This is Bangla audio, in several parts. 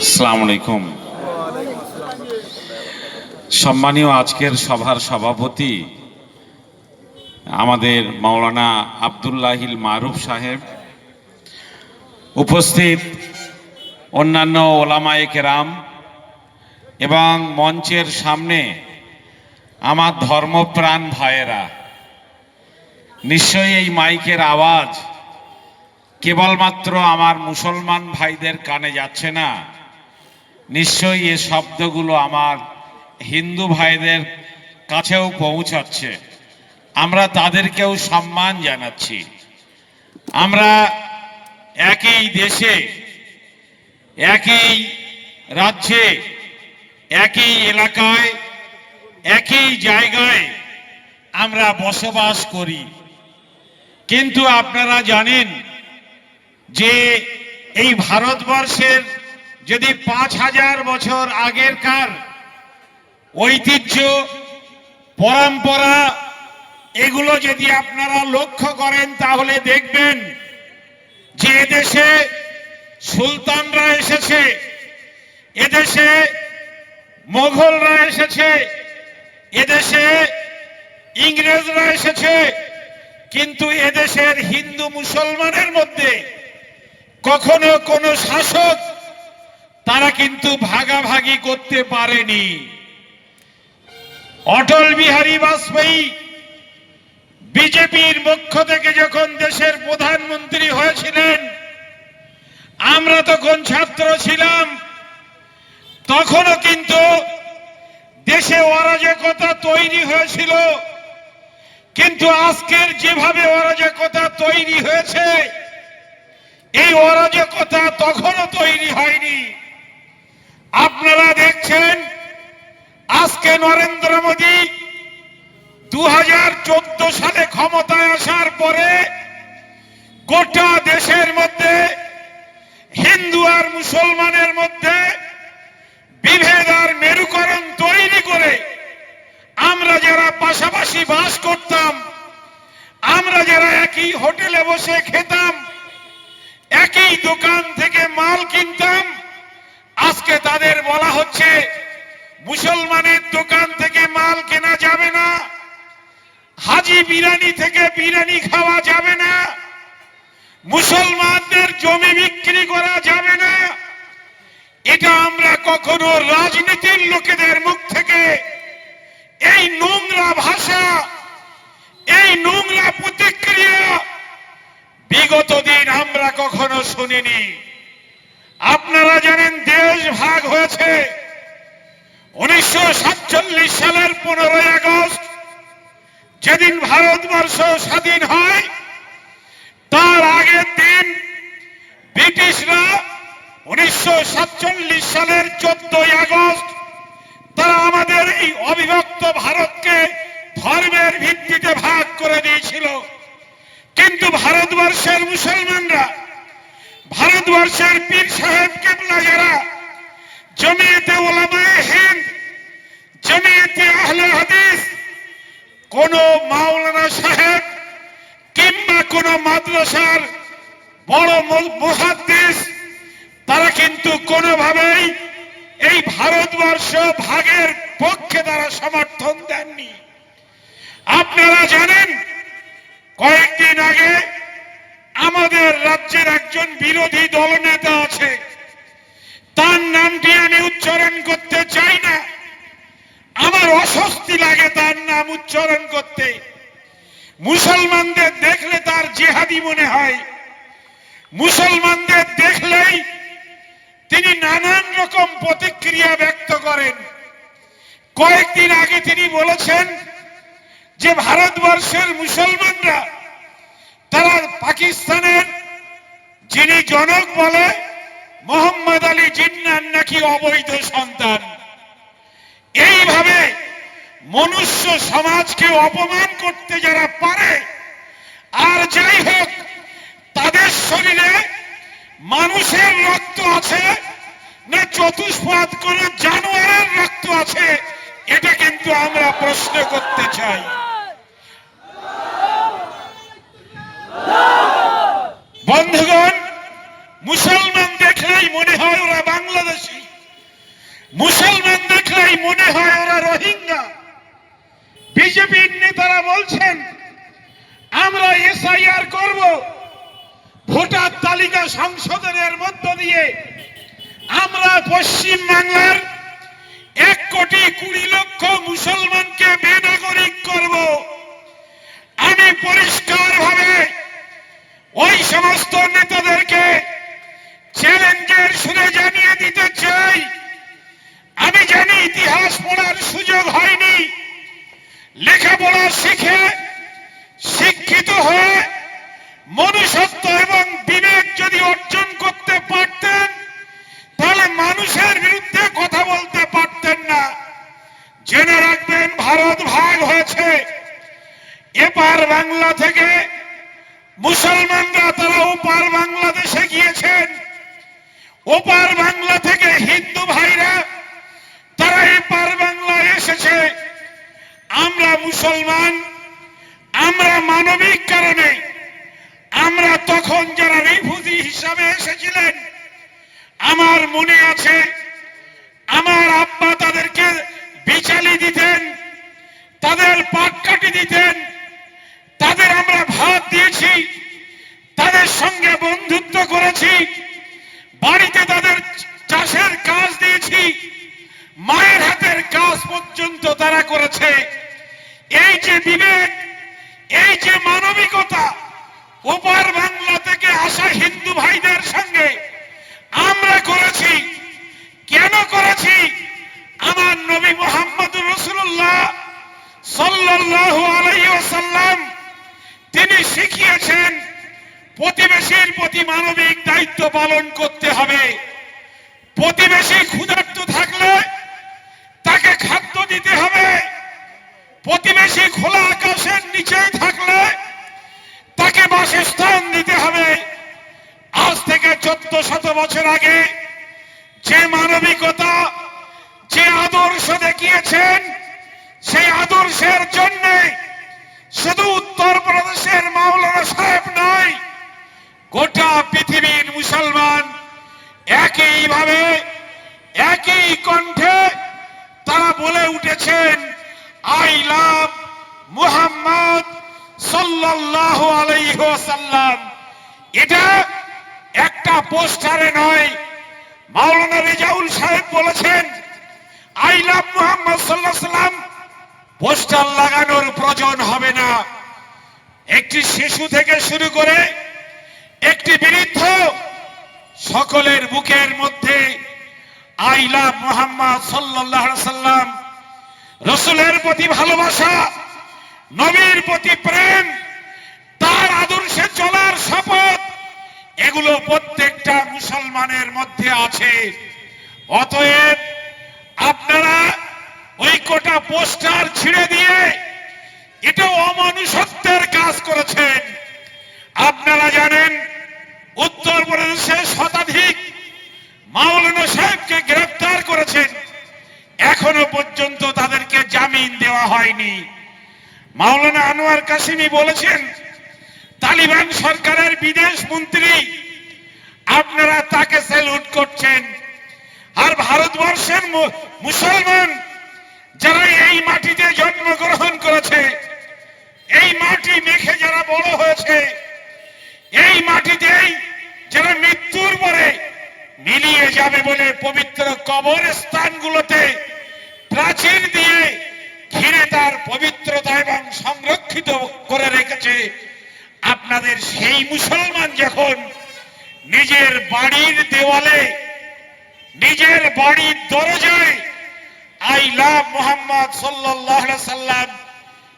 আসসালামু আলাইকুম। সম্মানীয় আজকের সভার সভাপতি আমাদের মাওলানা আবদুল্লাহিল মারুফ সাহেব, উপস্থিত অন্যান্য ওলামায়ে কেরাম এবং মঞ্চের সামনে আমার ধর্মপ্রাণ ভাইয়েরা, নিশ্চয়ই এই মাইকের আওয়াজ কেবলমাত্র আমার মুসলমান ভাইদের কানে যাচ্ছে না। নিশ্চয়ই এ শব্দগুলো আমার হিন্দু ভাইদের কাছেও পৌঁছাচ্ছে। আমরা তাদেরকেও সম্মান জানাচ্ছি। আমরা একই দেশে, একই রাজ্যে, একই এলাকায়, একই জায়গায় আমরা বসবাস করি। কিন্তু আপনারা জানেন যে এই ভারতবর্ষের যদি পাঁচ হাজার বছর আগেরকার ঐতিহ্য, পরম্পরা, এগুলো যদি আপনারা লক্ষ্য করেন তাহলে দেখবেন যে এদেশে সুলতানরা এসেছে, এদেশে মোঘলরা এসেছে, এদেশে ইংরেজরা এসেছে, কিন্তু এদেশের হিন্দু মুসলমানের মধ্যে কখনো কোনো শাসক তারা কিন্তু ভাগাভাগি করতে পারেনি। অটল বিহারী বাজপেয়ী বিজেপির পক্ষ থেকে যখন দেশের প্রধানমন্ত্রী হয়েছিলেন, আমরা তখন ছাত্র ছিলাম, তখনও কিন্তু দেশে অরাজকতা তৈরি হয়েছিল। কিন্তু আজকের যেভাবে অরাজকতা তৈরি হয়েছে এই অরাজকতা তখনও তৈরি হয়নি। আপনারা দেখছেন, আজকে নরেন্দ্র মোদী দু হাজার চোদ্দ সালে ক্ষমতায় আসার পরে গোটা দেশের মধ্যে, হিন্দু আর মুসলমানের মধ্যে বিভেদ আর মেরুকরণ তৈরি করে আমরা যারা পাশাপাশি বাস করতাম, আমরা যারা একই হোটেলে বসে খেতাম একই দোকান থেকে মাল কিনতাম। আজকে তাদের বলা হচ্ছে, মুসলমানের দোকান থেকে মাল কেনা যাবে না। হাজি বিরানি থেকে বিরানি খাওয়া যাবে না। মুসলমানদের জমি বিক্রি করা যাবে না। এটা আমরা কখনো রাজনীতির লোকেদের মুখ থেকে এই নোংরা ভাষা এই নোংরা প্রতিক্রিয়া বিগত দিন আমরা কখনো শুনিনি। আপনারা জানেন দেশ ভাগ হয়েছে। উনিশশো সালের পনেরোই আগস্ট, যেদিন ভারতবর্ষ স্বাধীন হয়, তার আগের দিন ব্রিটিশরা উনিশশো সালের চোদ্দই আগস্ট, তারা আমাদের এই অবিভক্ত ভারতকে ধর্মের ভিত্তিতে ভাগ করে দিয়েছিল। কিন্তু ভারতবর্ষের মুসলমানরা ভারতবর্ষের পীর সাহেব কেবলা যারা, জমিয়েতে ওলামায়ে হিন্দ, জমিয়েতে আহলে হাদিস, কোন মাওলানা সাহেব কিংবা কোন মাদ্রাসার বড় মুহাদ্দিস, তারা কিন্তু কোনোভাবেই এই ভারতবর্ষ ভাগের পক্ষে তারা সমর্থন দেননি। আপনারা জানেন, কয়েকদিন আগে আমাদের রাজ্যের একজন বিরোধী দলনেতা আছে। তার নামটি আমি উচ্চারণ করতে চাই না। আমার অস্বস্তি লাগে তার নাম উচ্চারণ করতে। মুসলমানদের দেখলে তার জেহাদি মনে হয়। মুসলমানদের দেখলেই তিনি নানান রকম প্রতিক্রিয়া ব্যক্ত করেন। কয়েকদিন আগে তিনি বলেছেন যে, ভারতবর্ষের মুসলমানরা তারা পাকিস্তানের যিনি জনক বলে মোহাম্মদ আলী জিন্নার নাকি অবৈধ সন্তান। এইভাবে মনুষ্য সমাজকে অপমান করতে যারা পারে, আর যাই হোক, তাদের শরীরে মানুষের রক্ত আছে, না চতুষ্পাদ কোন জানোয়ারের রক্ত আছে, এটা কিন্তু আমরা প্রশ্ন করতে চাই। বন্ধুগণ, মুসলমান দেখলেই মনে হয় ওরা বাংলাদেশি। মুসলমান দেখলেই মনে হয় ওরা রোহিঙ্গা। বিজেপির নেতারা বলছেন, আমরা এসআইআর করব। ভোটার তালিকা সংশোধনের মধ্য দিয়ে আমরা পশ্চিম বাংলার এক কোটি কুড়ি লক্ষ মুসলমানকে বেনাগরিক করব। আমি পরিষ্কার ভাবে ওই সমস্ত নেতাদেরকে চ্যালেঞ্জের সুরে জানিয়ে দিতে চাই। আমি জানি ইতিহাস পড়ার সুযোগ হয়নি। লেখাপড়া শিখে, শিক্ষিত হয়ে, মনুষ্যত্ব এবং বিবেক যদি অর্জন করতে পারতেন, তাহলে মানুষের বিরুদ্ধে কথা বলতে পারতেন না। জেনে রাখবেন, ভারত ভাগ হয়েছে। এপার বাংলা থেকে মুসলমানরা তারা ওপার বাংলাদেশে গিয়েছেন। ওপার বাংলা থেকে হিন্দু ভাইরা, তারা এপার বাংলায় এসেছে। আমরা মুসলমান, আমরা মানবিক কারণে, আমরা তখন যারা রিফুজি হিসাবে এসেছিলেন, আমার মনে আছে, আমার আব্বা তাদেরকে বিচালি দিতেন, তাদের পাটকাটি দিতেন, তাদের আমরা ভাত দিয়েছি। তাদের সঙ্গে বন্ধুত্ব করেছি। বাড়িতে তাদের চাষের কাজ দিয়েছি। মায়ের হাতের কাজ পর্যন্ত তারা করেছে। এই যে বিবেক, এই যে মানবিকতা, ওপার বাংলা থেকে আসা হিন্দু ভাইদের সঙ্গে আমরা করেছি। কেন করেছি? আমার নবী মোহাম্মদ রসুল্লাহ আলাইহি ওয়াসাল্লাম, তিনি শিখিয়েছেন প্রতিবেশীর প্রতি মানবিক দায়িত্ব পালন করতে হবে। প্রতিবেশী ক্ষুধার্ত থাকলে তাকে খাদ্য দিতে হবে। প্রতিবেশী খোলা আকাশের নিচে থাকলে তাকে বাসস্থান দিতে হবে। আজ থেকে চোদ্দ শত বছর আগে যে মানবিকতা, যে আদর্শ দেখিয়েছেন, সেই আদর্শের জন্য শুধু উত্তর একই কণ্ঠে তারা বলে উঠেছেন, আই লাভ মুহাম্মদ সাল্লাল্লাহু আলাইহি ওয়াসাল্লাম। এটা একটা পোস্টারে নয়, মাওলানা রেজাউল সাহেব বলেছেন, আই লাভ মুহাম্মদ সাল্লাল্লাহু সাল্লাম পোস্টার লাগানোর প্রয়োজন হবে না। একটি শিশু থেকে শুরু করে একটি বৃদ্ধ সকলের বুকের মধ্যে আই লাভ মোহাম্মদ সাল্লাহ সাল্লাম, রসুলের প্রতি ভালোবাসা, নবীর প্রতি প্রেম, তার আদর্শে চলার শপথ, এগুলো প্রত্যেকটা মুসলমানের মধ্যে আছে। অতএব আপনারা ওই কোটা পোস্টার ছিঁড়ে দিয়ে এটা অমানুষত্বের কাজ করেছেন। আপনারা জানেন, উত্তর প্রদেশে শতাধিক মাওলানা সাহেবকে গ্রেফতার করেছেন। এখনও পর্যন্ত তাদেরকে জামিন দেওয়া হয়নি। মাওলানা আনোয়ার কাসিমি বলেছেন, তালিবান সরকারের বিদেশ মন্ত্রী, আপনারা তাকে স্যালুট করছেন। আর ভারতবর্ষের মুসলমান যারা এই মাটিতে জন্মগ্রহণ করেছে, এই মাটি মেখে যারা বড় হয়েছে, এই মাটিতেই যারা মৃত্যুর পরে মিলিয়ে যাবে বলে পবিত্র কবর স্থানগুলোতে প্রাচীর দিয়ে ঘিরে তার পবিত্রতা এবং সংরক্ষিত করে রেখেছে। আপনাদের সেই মুসলমান যখন নিজের বাড়ির দেওয়ালে, নিজের বাড়ির দরজায় আই লাভ মোহাম্মদ সাল্লাম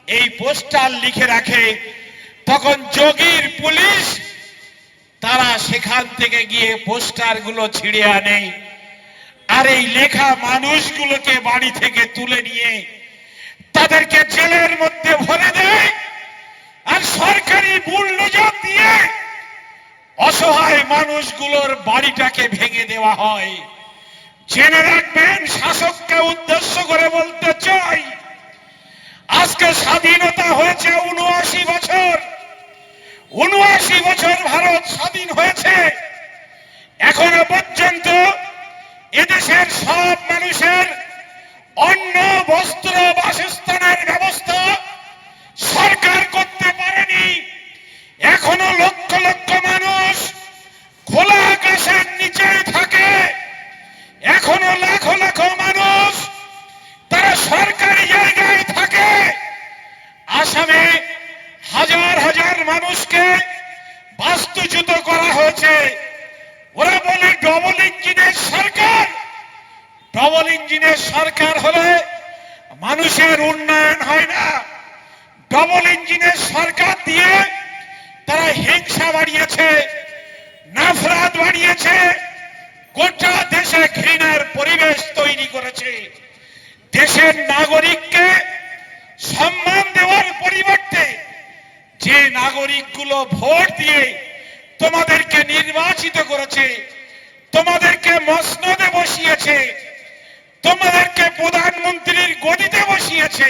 এই পোস্টার লিখে রাখে, তখন যোগীর পুলিশ তারা সেখান থেকে গিয়ে পোস্টারগুলো ছিঁড়ে আনে। আর এই লেখা মানুষগুলোকে বাড়ি থেকে তুলে নিয়ে তাদেরকে জেলের মধ্যে ভরে দেয় আর সরকারি বুলডোজার দিয়ে অসহায় মানুষগুলোর বাড়িটাকে ভেঙে দেওয়া হয়। জেনে রাখবেন, শাসককে উদ্দেশ্য করে বলতে চাই, আজকে স্বাধীনতা হয়েছে উনআশি বছর। উনআশি বছর ভারত স্বাধীন হয়েছে। এখনও পর্যন্ত এদেশের সব মানুষের অন্ন, বস্ত্র, বাসস্থানের ব্যবস্থা সরকার করতে পারেনি। এখনও লক্ষ লক্ষ মানুষ খোলা আকাশের নিচে থাকে। সরকার দিয়ে তারা হিংসা বাড়িয়েছে, নাফরাত বাড়িয়েছে, গোটা দেশে ঘৃণার পরিবেশ তৈরি করেছে। দেশের নাগরিককে সম্মান দেওয়ার পরিবর্তে যে নাগরিকগুলো ভোট দিয়ে তোমাদেরকে নির্বাচিত করেছে, তোমাদেরকে মসনদে বসিয়েছে, তোমাদেরকে প্রধানমন্ত্রীর গদিতে বসিয়েছে,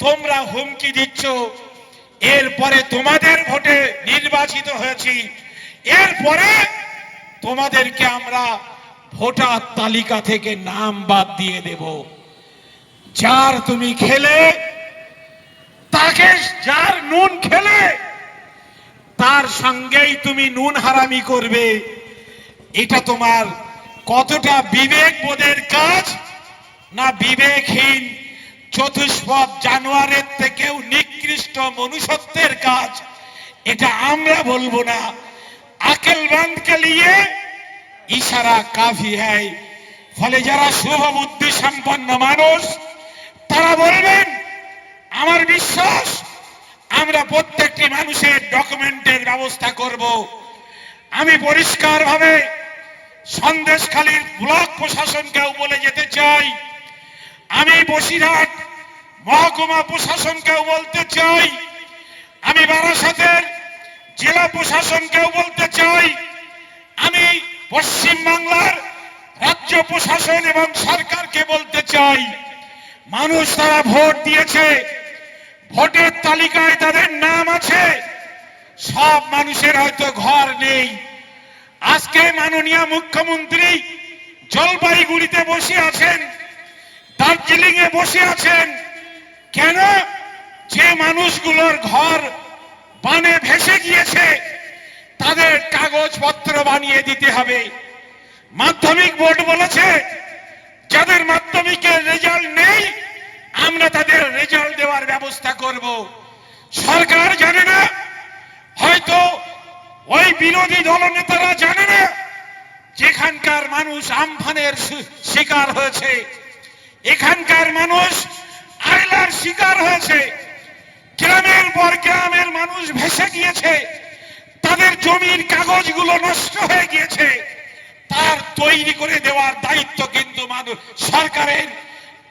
তোমরা হুমকি দিচ্ছ। এরপরে তোমাদের ভোটে নির্বাচিত হয়েছি। এরপরে তোমাদেরকে আমরা ভোটার তালিকা থেকে নাম বাদ দিয়ে দেব। যার তুমি খেলে, তাকে যার নুন খেলে, তার সঙ্গেই তুমি নুন হারামি করবে। এটা তোমার কতটা বিবেক বোধের কাজ না বিবেকহীন চতুষ্পদ জানোয়ারের থেকেও নিকৃষ্ট মনুষ্যত্বের কাজ। এটা আমরা বলব না। আকেলবন্দ কে নিয়ে ইশারা কাফি হ্যায়। ফলে যারা শুভ বুদ্ধি সম্পন্ন মানুষ, তারা বলবেন, আমার বিশ্বাস, আমরা প্রত্যেকটি মানুষের ডকুমেন্টের ব্যবস্থা করব। আমি পরিষ্কারভাবে সন্দেশখালীর ব্লক প্রশাসনকেও বলে যেতে চাই। আমি বসিরহাট মহকুমা প্রশাসনকেও বলতে চাই, আমি বারাসাতের জেলা প্রশাসনকেও বলতে চাই, আমি পশ্চিম বাংলার রাজ্য প্রশাসন এবং সরকারকে বলতে চাই। মানুষ তারা ভোট দিয়েছে, ভোটের তালিকায় তাদের নাম আছে, সব মানুষের হয়তো ঘর নেই। আজকে মাননীয় মুখ্যমন্ত্রী জলপাইগুড়িতে বসে আছেন দার্জিলিং এ বসে আছেন। কেন? যে মানুষগুলোর ঘর বানে ভেসে গিয়েছে, তাদের কাগজপত্র বানিয়ে দিতে হবে। মাধ্যমিক বোর্ড বলেছে, যাদের মাধ্যমিকের রেজাল্ট নেই, আমরা তাদের রেজাল্ট দেওয়ার ব্যবস্থা করব। সরকার জানে না, হয়তো ওই বিরোধী দলনেতারা জানে না, যেখানকার মানুষ আমফানের শিকার হয়েছে। এখানকার মানুষ আইলার শিকার হয়েছে। গ্রামের পর গ্রামের মানুষ ভেসে গিয়েছে। তাদের জমির কাগজগুলো নষ্ট হয়ে গিয়েছে। তার তৈরি করে দেওয়ার দায়িত্ব কিন্তু মানুষ সরকারের।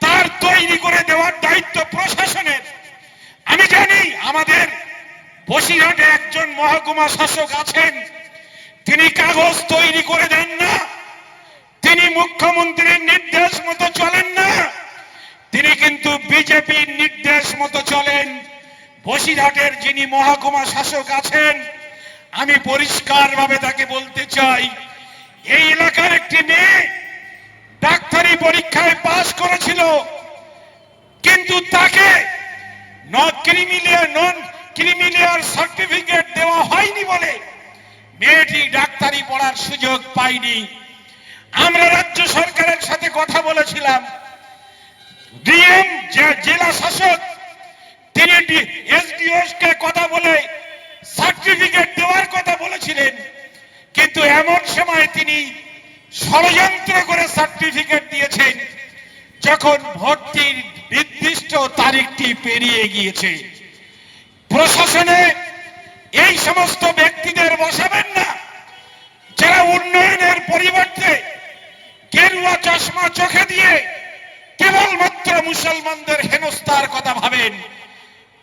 তার তৈরি করে দেওয়ার দায়িত্ব প্রশাসনের। আমি জানি আমাদের বসিরহাটে একজন মহকুমা শাসক আছেন। তিনি কাগজ তৈরি করে দেন না। তিনি মুখ্যমন্ত্রীর নির্দেশ মতো চলেন না। তিনি কিন্তু বিজেপির নির্দেশ মতো চলেন। বসিরহাটের যিনি মহকুমা শাসক আছেন, আমি পরিষ্কারভাবে তাকে বলতে চাই, এই এলাকার একটি মেয়ে ডাক্তারি পরীক্ষায় পাশ করেছিল, কিন্তু তাকে নন নন ক্রিমিলিয়ার সার্টিফিকেট দেওয়া হয়নি বলে মেয়েটি ডাক্তারি পড়ার সুযোগ পায়নি। আমরা রাজ্য সরকারের সাথে কথা বলেছিলাম। ডিএম জেলা শাসক, তিনি এসডিওস কথা বলে সার্টিফিকেট দেওয়ার কথা বলেছিলেন। কিন্তু এমন সময় তিনি ষড়যন্ত্র করে সার্টিফিকেট দিয়েছেন, যখন ভর্তির নির্দিষ্ট তারিখটি পেরিয়ে গিয়েছে। প্রশাসনে এই সমস্ত ব্যক্তিদের বসাবেন না। যারা উন্নয়নের পরিবর্তে গেরুয়া চশমা চোখে দিয়ে কেবলমাত্র মুসলমানদের হেনস্থার কথা ভাবেন।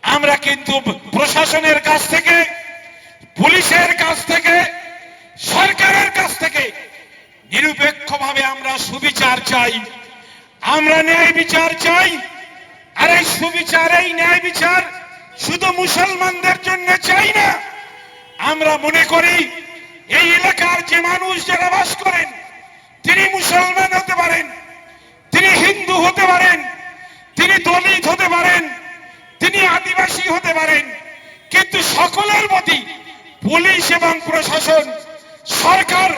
আমরা কিন্তু প্রশাসনের কাছ থেকে, পুলিশের কাছ থেকে, সরকারের কাছ থেকে নিরপেক্ষভাবে আমরা সুবিচার চাই। আমরা ন্যায় বিচার চাই। আর এই সুবিচার, এই ন্যায় বিচার শুধু মুসলমানদের জন্য চাই না। আমরা মনে করি, এই এলাকার যে মানুষ যারা বাস করেন তিনি মুসলমান হতে পারেন, তিনি হিন্দু হতে পারেন, তিনি দলিত হতে পারেন, তিনি আদিবাসী হতে পারেন, কিন্তু সকলের প্রতি পুলিশ এবং প্রশাসন, সরকার,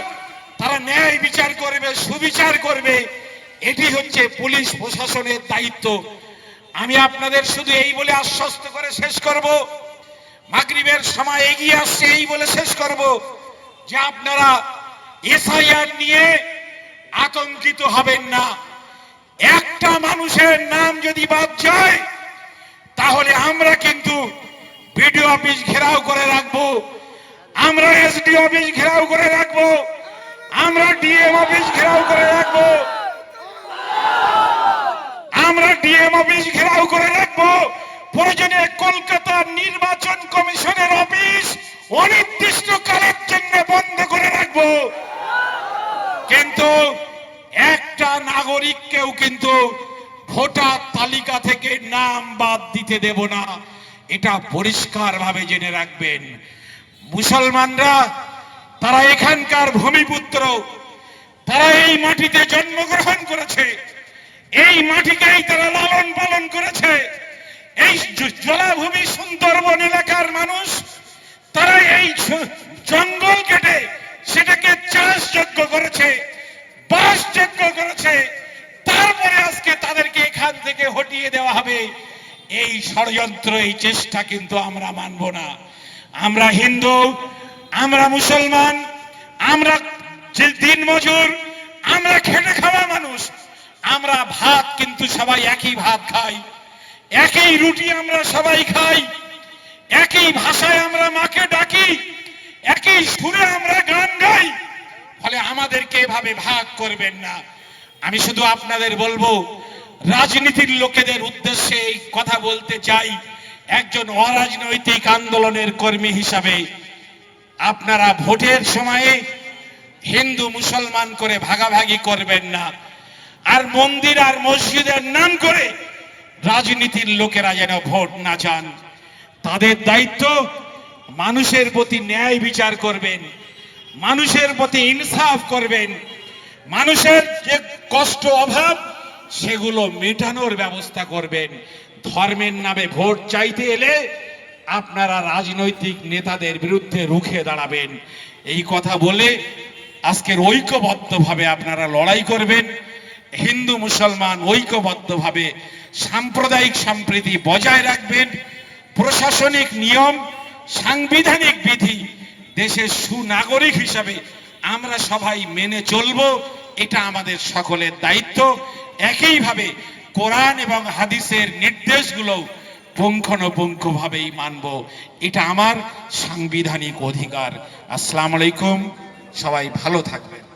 তারা ন্যায় বিচার করবে, সুবিচার করবে, এটি হচ্ছে পুলিশ প্রশাসনের দায়িত্ব। আমি আপনাদের শুধু এই বলে আশ্বস্ত করে শেষ করব। মাগরিবের সময় এগিয়ে আসছে, এই বলে শেষ করব যে আপনারা এসআইআর নিয়ে আতঙ্কিত হবেন না। একটা মানুষের নাম যদি বাদ যায়, তাহলে আমরা কিন্তু বিডিও অফিস ঘেরাও করে রাখব, আমরা এসডি অফিস ঘেরাও করে রাখব, আমরা ডিএম অফিস ঘেরাও করে রাখব, আমরা ডিএম অফিস ঘেরাও করে রাখব। প্রয়োজনে কলকাতার নির্বাচন কমিশনের অফিস অনির্দিষ্ট কালের জন্য বন্ধ করে রাখব। কিন্তু একটা নাগরিককেও কিন্তু ভোটার তালিকা থেকে নাম বাদ দিতে দেব না। এটা পরিষ্কার ভাবে জেনে রাখবেন। মুসলমানরা, তারা এখানকার ভূমিপুত্র, তারা এই মাটিতে জন্মগ্রহণ করেছে। এই মাটিকেই তারা লালন পালন করেছে। এই জলাভূমি সুন্দরবন এলাকার মানুষ, তারা এই জঙ্গল কেটে সেটাকে চাষ চাষযোগ্য করেছে বাসযোগ্য করেছে। তারপরে আজকে তাদেরকে এখান থেকে হটিয়ে দেওয়া হবে। এই ষড়যন্ত্র, এই চেষ্টা কিন্তু আমরা মানব না। আমরা হিন্দু, আমরা মুসলমান, আমরা যে দিন মজুর আমরা খেটে খাওয়া মানুষ, আমরা ভাত কিন্তু সবাই একই ভাত খাই। একই রুটি আমরা সবাই খাই। একই ভাষায় আমরা মাকে ডাকি। একই সুরে আমরা গান গাই। ফলে আমাদেরকে এভাবে ভাগ করবেন না। আমি শুধু আপনাদের বলব, রাজনীতির লোকেদের উদ্দেশ্যে এই কথা বলতে চাই। একজন অরাজনৈতিক আন্দোলনের কর্মী হিসাবে আপনারা ভোটের সময়ে হিন্দু মুসলমান করে ভাগাভাগি করবেন না। আর মন্দির আর মসজিদের নাম করে রাজনীতির লোকেরা যেন ভোট না চান। তাদের দায়িত্ব মানুষের প্রতি ন্যায় বিচার করবেন, মানুষের প্রতি ইনসাফ করবেন, মানুষের যে কষ্ট অভাব, সেগুলো মেটানোর ব্যবস্থা করবেন। ধর্মের নামে ভোট চাইতে এলে আপনারা রাজনৈতিক নেতাদের বিরুদ্ধে রুখে দাঁড়াবেন। এই কথা বলে আজকের ঐক্যবদ্ধভাবে আপনারা লড়াই করবেন। হিন্দু, মুসলমান ঐক্যবদ্ধভাবে সাম্প্রদায়িক সম্প্রীতি বজায় রাখবেন। প্রশাসনিক নিয়ম সাংবিধানিক বিধি দেশের সুনাগরিক হিসাবে আমরা সবাই মেনে চলব, এটা আমাদের সকলের দায়িত্ব। একইভাবে কোরআন এবং হাদিসের নির্দেশগুলো পুঙ্খানুপুঙ্খভাবেই মানব, এটা আমার সাংবিধানিক অধিকার। আসসালামু আলাইকুম, সবাই ভালো থাকবেন।